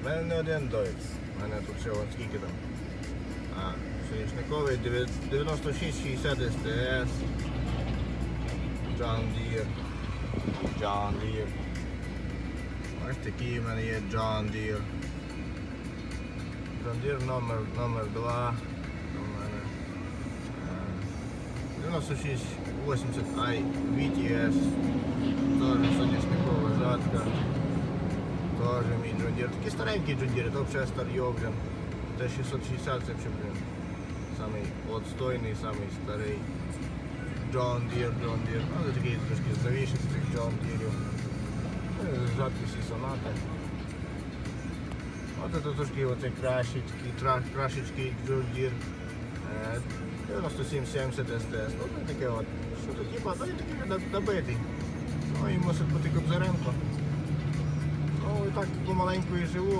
У мене не один Дойц. У мене тут всього скільки там. А, соняшниковий 9660 СТС. John Deere. John Deere. Ось такий в мене є John Deere. John Deere номер, номер 2. У мене. Е, 9680i VTS. Тоже соняшникова жатка. Тоже мій John Такі старенькі Deere, то старьо, блін. Т660 це блін. Самий отстойний, самий старий. John Deere, John Deere. Ну, такий трошки здоровіший з цих John Deere. Ну, Жатки всі сонати. От це трошки оце кращий, такий тра- крашечки Deere. Е, 9770 СТС. Ну, таке от. Що тут, типа, ну, він такий добитий. Ну, і мусить бути Кобзаренко. Ну, і так помаленьку і живу.